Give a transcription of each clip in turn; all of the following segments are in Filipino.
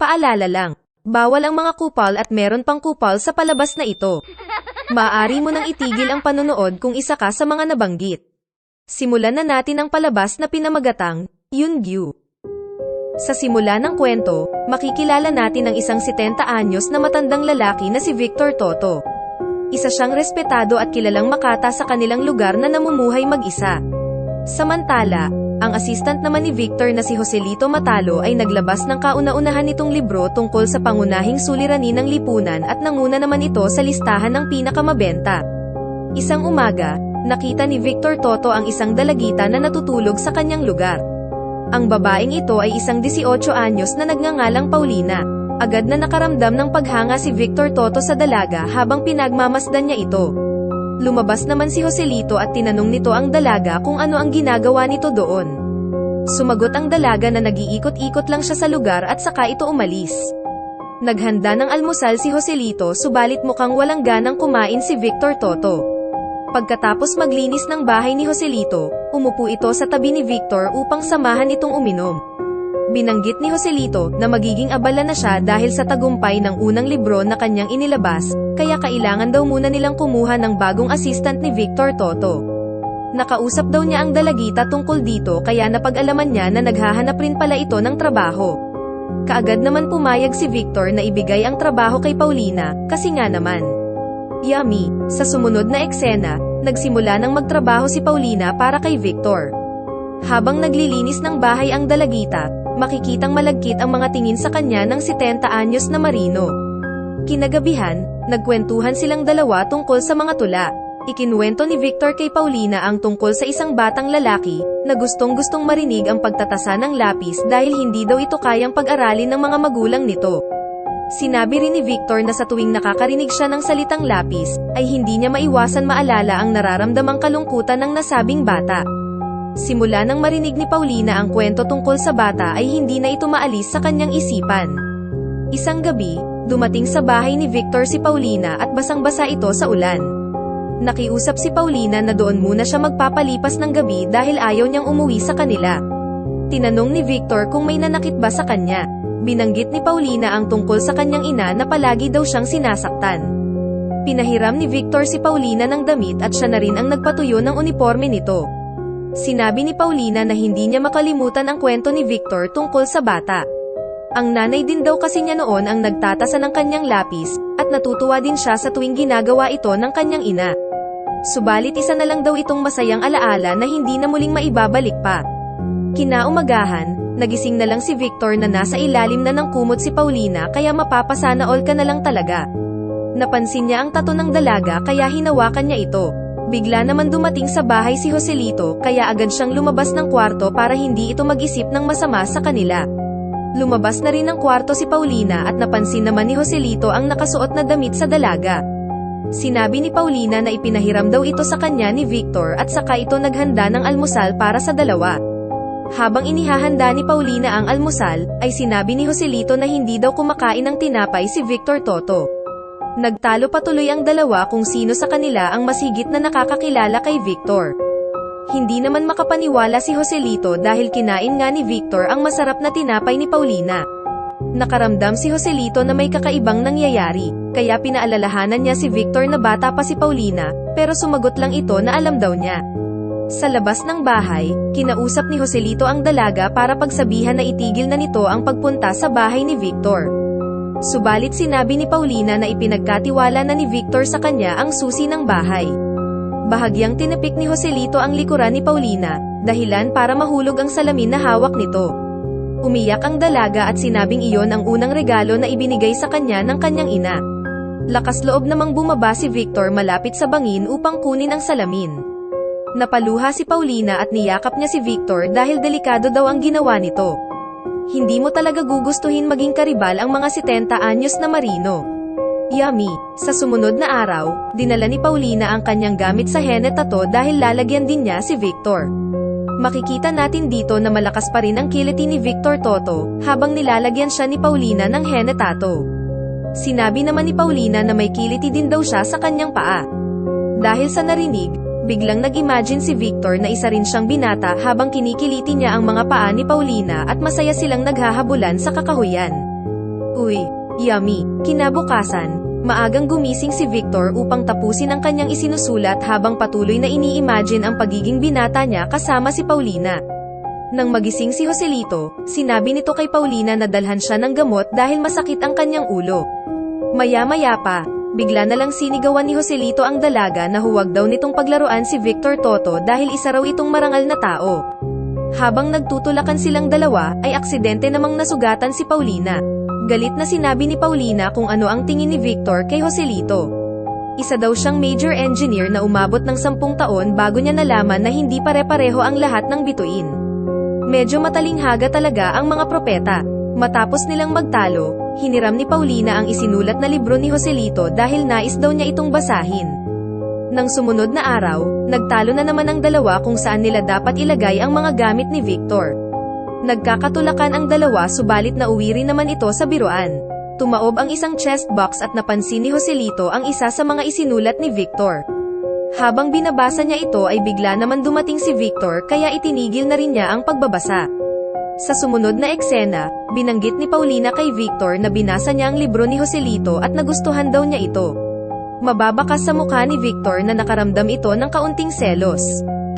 Paalala lang, bawal ang mga kupal at meron pang kupal sa palabas na ito. Maaari mo nang itigil ang panonood kung isa ka sa mga nabanggit. Simulan na natin ang palabas na pinamagatang, Yungyu. Sa simula ng kwento, makikilala natin ang isang 70 anyos na matandang lalaki na si Victor Toto. Isa siyang respetado at kilalang makata sa kanilang lugar na namumuhay mag-isa. Samantala, ang assistant naman ni Victor na si Joselito Matalo ay naglabas ng kauna-unahan nitong libro tungkol sa pangunahing suliranin ng lipunan at nanguna naman ito sa listahan ng pinakamabenta. Isang umaga, nakita ni Victor Toto ang isang dalagita na natutulog sa kanyang lugar. Ang babaeng ito ay isang 18 anyos na nagngangalang Paulina. Agad na nakaramdam ng paghanga si Victor Toto sa dalaga habang pinagmamasdan niya ito. Lumabas naman si Joselito at tinanong nito ang dalaga kung ano ang ginagawa nito doon. Sumagot ang dalaga na nag-iikot-ikot lang siya sa lugar at saka ito umalis. Naghanda ng almusal si Joselito subalit mukhang walang ganang kumain si Victor Toto. Pagkatapos maglinis ng bahay ni Joselito, umupo ito sa tabi ni Victor upang samahan itong uminom. Binanggit ni Joselito na magiging abala na siya dahil sa tagumpay ng unang libro na kanyang inilabas, kaya kailangan daw muna nilang kumuha ng bagong assistant ni Victor Toto. Nakausap daw niya ang dalagita tungkol dito kaya napag-alaman niya na naghahanap rin pala ito ng trabaho. Kaagad naman pumayag si Victor na ibigay ang trabaho kay Paulina, kasi nga naman. Yummy, sa sumunod na eksena, nagsimula ng magtrabaho si Paulina para kay Victor. Habang naglilinis ng bahay ang dalagita, makikitang malagkit ang mga tingin sa kanya ng 70 anyos na marino. Kinagabihan, nagkwentuhan silang dalawa tungkol sa mga tula. Ikinuwento ni Victor kay Paulina ang tungkol sa isang batang lalaki, na gustong-gustong marinig ang pagtatasa ng lapis dahil hindi daw ito kayang pag-aralin ng mga magulang nito. Sinabi rin ni Victor na sa tuwing nakakarinig siya ng salitang lapis, ay hindi niya maiwasan maalala ang nararamdamang kalungkutan ng nasabing bata. Simula nang marinig ni Paulina ang kwento tungkol sa bata ay hindi na ito maalis sa kanyang isipan. Isang gabi, dumating sa bahay ni Victor si Paulina at basang-basa ito sa ulan. Nakiusap si Paulina na doon muna siya magpapalipas ng gabi dahil ayaw niyang umuwi sa kanila. Tinanong ni Victor kung may nanakit ba sa kanya. Binanggit ni Paulina ang tungkol sa kanyang ina na palagi daw siyang sinasaktan. Pinahiram ni Victor si Paulina ng damit at siya na rin ang nagpatuyo ng uniforme nito. Sinabi ni Paulina na hindi niya makalimutan ang kwento ni Victor tungkol sa bata. Ang nanay din daw kasi niya noon ang nagtatasa ng kanyang lapis, at natutuwa din siya sa tuwing ginagawa ito ng kanyang ina. Subalit isa na lang daw itong masayang alaala na hindi na muling maibabalik pa. Kinaumagahan, nagising na lang si Victor na nasa ilalim na ng kumot si Paulina kaya mapapasana all ka na lang talaga. Napansin niya ang tato ng dalaga kaya hinawakan niya ito. Bigla naman dumating sa bahay si Joselito kaya agad siyang lumabas ng kwarto para hindi ito mag-isip ng masama sa kanila. Lumabas na rin ng kwarto si Paulina at napansin naman ni Joselito ang nakasuot na damit sa dalaga. Sinabi ni Paulina na ipinahiram daw ito sa kanya ni Victor at saka ito naghanda ng almusal para sa dalawa. Habang inihahanda ni Paulina ang almusal, ay sinabi ni Joselito na hindi daw kumakain ng tinapay si Victor Toto. Nagtalo patuloy ang dalawa kung sino sa kanila ang mas higit na nakakakilala kay Victor. Hindi naman makapaniwala si Joselito dahil kinain nga ni Victor ang masarap na tinapay ni Paulina. Nakaramdam si Joselito na may kakaibang nangyayari, kaya pinaalalahanan niya si Victor na bata pa si Paulina, pero sumagot lang ito na alam daw niya. Sa labas ng bahay, kinausap ni Joselito ang dalaga para pagsabihan na itigil na nito ang pagpunta sa bahay ni Victor. Subalit sinabi ni Paulina na ipinagkatiwala na ni Victor sa kanya ang susi ng bahay. Bahagyang tinapik ni Joselito ang likuran ni Paulina, dahilan para mahulog ang salamin na hawak nito. Umiyak ang dalaga at sinabing iyon ang unang regalo na ibinigay sa kanya ng kanyang ina. Lakas loob namang bumaba si Victor malapit sa bangin upang kunin ang salamin. Napaluha si Paulina at niyakap niya si Victor dahil delikado daw ang ginawa nito. Hindi mo talaga gugustuhin maging karibal ang mga 70 anyos na marino. Yummy, sa sumunod na araw, dinala ni Paulina ang kanyang gamit sa Hene Tato dahil lalagyan din niya si Victor. Makikita natin dito na malakas pa rin ang kiliti ni Victor Toto, habang nilalagyan siya ni Paulina ng Hene Tato. Sinabi naman ni Paulina na may kiliti din daw siya sa kanyang paa. Dahil sa narinig, biglang nag-imagine si Victor na isa rin siyang binata habang kinikiliti niya ang mga paa ni Paulina at masaya silang naghahabulan sa kakahuyan. Uy, yummy. Kinabukasan, maagang gumising si Victor upang tapusin ang kanyang isinusulat habang patuloy na ini-imagine ang pagiging binata niya kasama si Paulina. Nang magising si Joselito, sinabi nito kay Paulina na dalhan siya ng gamot dahil masakit ang kanyang ulo. Maya-maya pa, bigla na lang sinigawan ni Joselito ang dalaga na huwag daw nitong paglaruan si Victor Toto dahil isa raw itong marangal na tao. Habang nagtutulakan silang dalawa, ay aksidente namang nasugatan si Paulina. Galit na sinabi ni Paulina kung ano ang tingin ni Victor kay Joselito. Isa daw siyang major engineer na umabot ng sampung taon bago niya nalaman na hindi pare-pareho ang lahat ng bituin. Medyo matalinghaga talaga ang mga propeta. Matapos nilang magtalo, hiniram ni Paulina ang isinulat na libro ni Joselito dahil nais daw niya itong basahin. Nang sumunod na araw, nagtalo na naman ang dalawa kung saan nila dapat ilagay ang mga gamit ni Victor. Nagkakatulakan ang dalawa subalit nauwi rin naman ito sa biruan. Tumaob ang isang chest box at napansin ni Joselito ang isa sa mga isinulat ni Victor. Habang binabasa niya ito ay bigla naman dumating si Victor kaya itinigil na rin niya ang pagbabasa. Sa sumunod na eksena, binanggit ni Paulina kay Victor na binasa niya ang libro ni Joselito at nagustuhan daw niya ito. Mababakas sa mukha ni Victor na nakaramdam ito ng kaunting selos.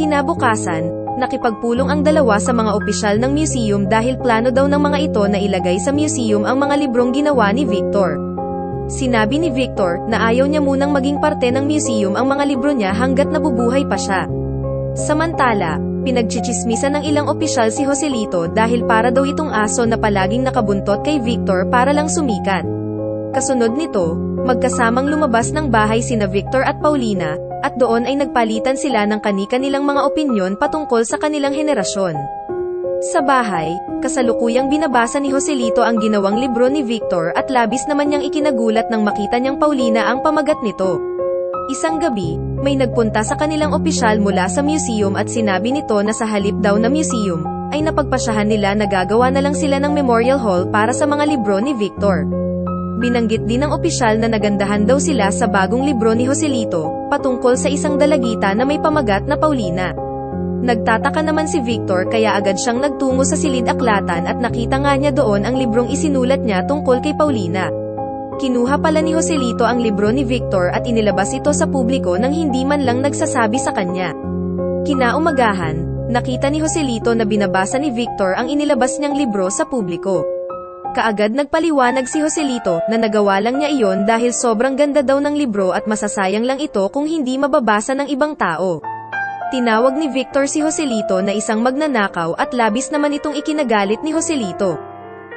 Kinabukasan, nakipagpulong ang dalawa sa mga opisyal ng museum dahil plano daw ng mga ito na ilagay sa museum ang mga librong ginawa ni Victor. Sinabi ni Victor na ayaw niya munang maging parte ng museum ang mga libro niya hanggat nabubuhay pa siya. Samantala, pinagchichismisan ng ilang opisyal si Joselito dahil para daw itong aso na palaging nakabuntot kay Victor para lang sumikat. Kasunod nito, magkasamang lumabas ng bahay sina Victor at Paulina, at doon ay nagpalitan sila ng kani-kanilang mga opinyon patungkol sa kanilang henerasyon. Sa bahay, kasalukuyang binabasa ni Joselito ang ginawang libro ni Victor at labis naman niyang ikinagulat nang makita niyang Paulina ang pamagat nito. Isang gabi, may nagpunta sa kanilang opisyal mula sa museum at sinabi nito na sa halip daw na museum, ay napagpasyahan nila na gagawa na lang sila ng memorial hall para sa mga libro ni Victor. Binanggit din ng opisyal na nagandahan daw sila sa bagong libro ni Joselito, patungkol sa isang dalagita na may pamagat na Paulina. Nagtataka naman si Victor kaya agad siyang nagtungo sa silid aklatan at nakita nga niya doon ang librong isinulat niya tungkol kay Paulina. Kinuha pala ni Joselito ang libro ni Victor at inilabas ito sa publiko nang hindi man lang nagsasabi sa kanya. Kinaumagahan, nakita ni Joselito na binabasa ni Victor ang inilabas niyang libro sa publiko. Kaagad nagpaliwanag si Joselito na nagawa lang niya iyon dahil sobrang ganda daw ng libro at masasayang lang ito kung hindi mababasa ng ibang tao. Tinawag ni Victor si Joselito na isang magnanakaw at labis naman itong ikinagalit ni Joselito.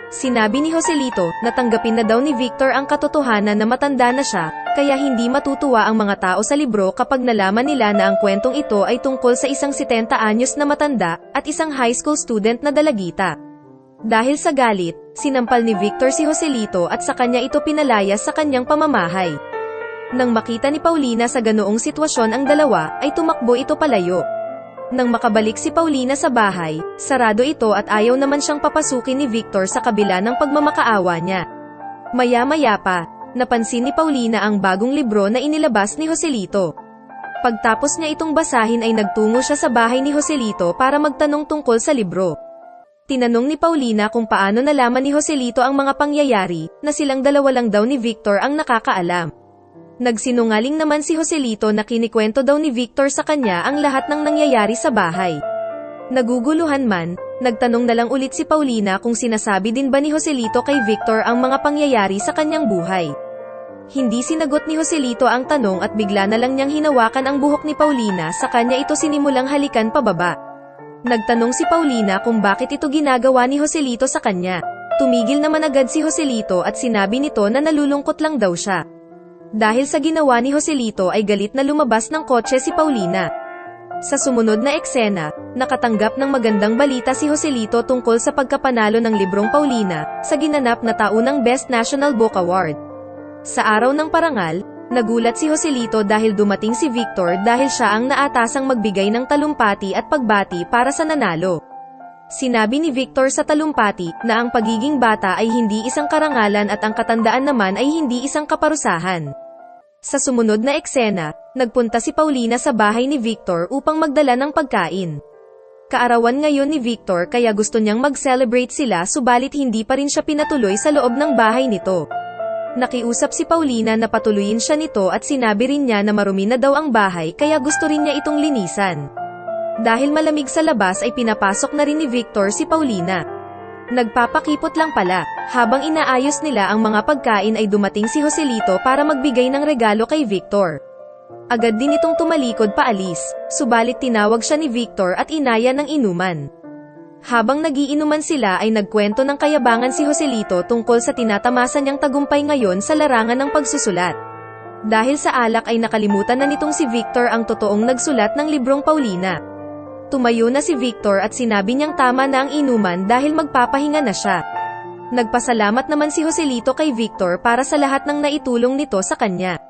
Sinabi ni Joselito na tanggapin na daw ni Victor ang katotohanan na matanda na siya, kaya hindi matutuwa ang mga tao sa libro kapag nalaman nila na ang kwentong ito ay tungkol sa isang 70 anyos na matanda at isang high school student na dalagita. Dahil sa galit, sinampal ni Victor si Joselito at sa kanya ito pinalaya sa kanyang pamamahay. Nang makita ni Paulina sa ganoong sitwasyon ang dalawa, ay tumakbo ito palayo. Nang makabalik si Paulina sa bahay, sarado ito at ayaw naman siyang papasukin ni Victor sa kabila ng pagmamakaawa niya. Maya-maya pa, napansin ni Paulina ang bagong libro na inilabas ni Joselito. Pagtapos niya itong basahin ay nagtungo siya sa bahay ni Joselito para magtanong tungkol sa libro. Tinanong ni Paulina kung paano nalaman ni Joselito ang mga pangyayari, na silang dalawa lang daw ni Victor ang nakakaalam. Nagsinungaling naman si Joselito na kinikwento daw ni Victor sa kanya ang lahat ng nangyayari sa bahay. Naguguluhan man, nagtanong na lang ulit si Paulina kung sinasabi din ba ni Joselito kay Victor ang mga pangyayari sa kanyang buhay. Hindi sinagot ni Joselito ang tanong at bigla na lang niyang hinawakan ang buhok ni Paulina sa kanya ito sinimulang halikan pababa. Nagtanong si Paulina kung bakit ito ginagawa ni Joselito sa kanya. Tumigil naman agad si Joselito at sinabi nito na nalulungkot lang daw siya. Dahil sa ginawa ni Joselito ay galit na lumabas ng kotse si Paulina. Sa sumunod na eksena, nakatanggap ng magandang balita si Joselito tungkol sa pagkapanalo ng librong Paulina sa ginanap na taunang Best National Book Award. Sa araw ng parangal, nagulat si Joselito dahil dumating si Victor dahil siya ang naatasang magbigay ng talumpati at pagbati para sa nanalo. Sinabi ni Victor sa talumpati na ang pagiging bata ay hindi isang karangalan at ang katandaan naman ay hindi isang kaparusahan. Sa sumunod na eksena, nagpunta si Paulina sa bahay ni Victor upang magdala ng pagkain. Kaarawan ngayon ni Victor kaya gusto niyang mag-celebrate sila subalit hindi pa rin siya pinatuloy sa loob ng bahay nito. Nakiusap si Paulina na patuloyin siya nito at sinabi rin niya na marumi na daw ang bahay kaya gusto rin niya itong linisan. Dahil malamig sa labas ay pinapasok na rin ni Victor si Paulina. Nagpapakipot lang pala, habang inaayos nila ang mga pagkain ay dumating si Joselito para magbigay ng regalo kay Victor. Agad din itong tumalikod paalis, subalit tinawag siya ni Victor at inaya ng inuman. Habang nagiinuman sila ay nagkwento ng kayabangan si Joselito tungkol sa tinatamasa niyang tagumpay ngayon sa larangan ng pagsusulat. Dahil sa alak ay nakalimutan na nitong si Victor ang totoong nagsulat ng librong Paulina. Tumayo na si Victor at sinabi niyang tama na ang inuman dahil magpapahinga na siya. Nagpasalamat naman si Joselito kay Victor para sa lahat ng naitulong nito sa kanya.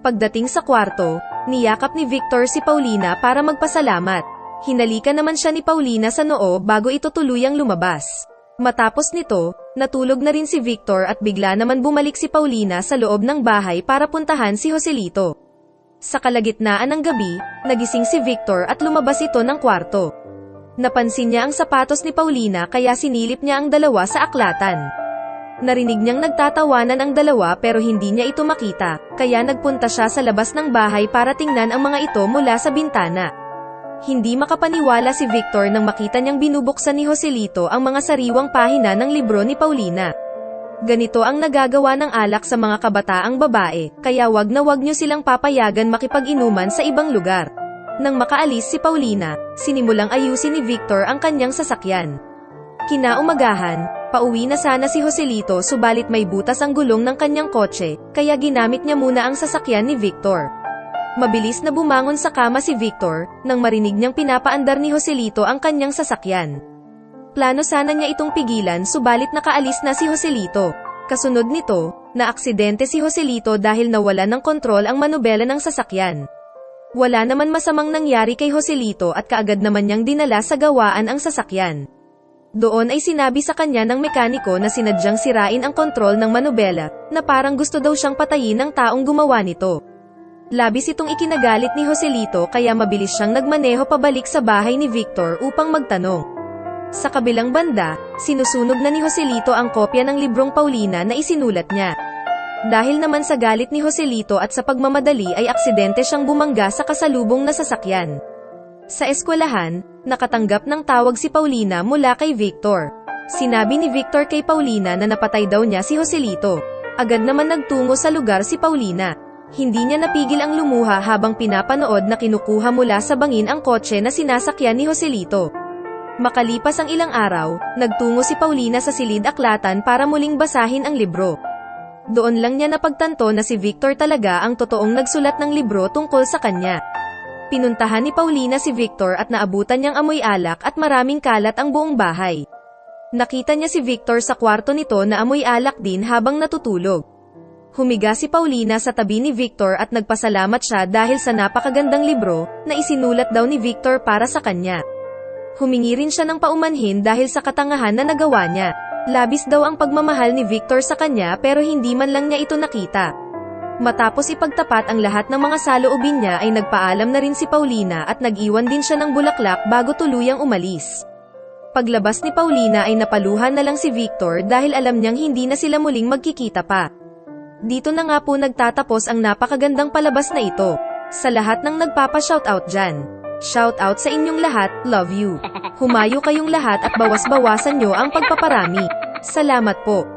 Pagdating sa kwarto, niyakap ni Victor si Paulina para magpasalamat. Hinalika naman siya ni Paulina sa noo bago ito tuluyang lumabas. Matapos nito, natulog na rin si Victor at bigla naman bumalik si Paulina sa loob ng bahay para puntahan si Joselito. Sa kalagitnaan ng gabi, nagising si Victor at lumabas ito ng kwarto. Napansin niya ang sapatos ni Paulina kaya sinilip niya ang dalawa sa aklatan. Narinig niyang nagtatawanan ang dalawa pero hindi niya ito makita, kaya nagpunta siya sa labas ng bahay para tingnan ang mga ito mula sa bintana. Hindi makapaniwala si Victor nang makita niyang binubuksan ni Joselito ang mga sariwang pahina ng libro ni Paulina. Ganito ang nagagawa ng alak sa mga kabataang babae, kaya wag na wag niyo silang papayagan makipag-inuman sa ibang lugar. Nang makaalis si Paulina, sinimulang ayusin ni Victor ang kanyang sasakyan. Kinaumagahan, pauwi na sana si Joselito subalit may butas ang gulong ng kanyang kotse, kaya ginamit niya muna ang sasakyan ni Victor. Mabilis na bumangon sa kama si Victor, nang marinig niyang pinapaandar ni Joselito ang kanyang sasakyan. Plano sana niya itong pigilan subalit nakaalis na si Joselito. Kasunod nito, naaksidente si Joselito dahil nawala ng kontrol ang manubela ng sasakyan. Wala naman masamang nangyari kay Joselito at kaagad naman niyang dinala sa gawaan ang sasakyan. Doon ay sinabi sa kanya ng mekaniko na sinadyang sirain ang kontrol ng manubela, na parang gusto daw siyang patayin ng taong gumawa nito. Labis itong ikinagalit ni Joselito kaya mabilis siyang nagmaneho pabalik sa bahay ni Victor upang magtanong. Sa kabilang banda, sinusunog na ni Joselito ang kopya ng librong Paulina na isinulat niya. Dahil naman sa galit ni Joselito at sa pagmamadali ay aksidente siyang bumangga sa kasalubong na sasakyan. Sa eskwelahan, nakatanggap ng tawag si Paulina mula kay Victor. Sinabi ni Victor kay Paulina na napatay daw niya si Joselito. Agad naman nagtungo sa lugar si Paulina. Hindi niya napigil ang lumuha habang pinapanood na kinukuha mula sa bangin ang kotse na sinasakyan ni Joselito. Makalipas ang ilang araw, nagtungo si Paulina sa silid aklatan para muling basahin ang libro. Doon lang niya napagtanto na si Victor talaga ang totoong nagsulat ng libro tungkol sa kanya. Pinuntahan ni Paulina si Victor at naabutan niyang amoy alak at maraming kalat ang buong bahay. Nakita niya si Victor sa kwarto nito na amoy alak din habang natutulog. Humiga si Paulina sa tabi ni Victor at nagpasalamat siya dahil sa napakagandang libro na isinulat daw ni Victor para sa kanya. Humingi rin siya ng paumanhin dahil sa katangahan na nagawa niya. Labis daw ang pagmamahal ni Victor sa kanya pero hindi man lang niya ito nakita. Matapos ipagtapat ang lahat ng mga saloobin niya ay nagpaalam na rin si Paulina at nag-iwan din siya ng bulaklak bago tuluyang umalis. Paglabas ni Paulina ay napaluhan na lang si Victor dahil alam niyang hindi na sila muling magkikita pa. Dito na nga po nagtatapos ang napakagandang palabas na ito. Sa lahat ng nagpapa-shoutout dyan. Shoutout sa inyong lahat, love you. Humayo kayong lahat at bawas-bawasan nyo ang pagpaparami. Salamat po.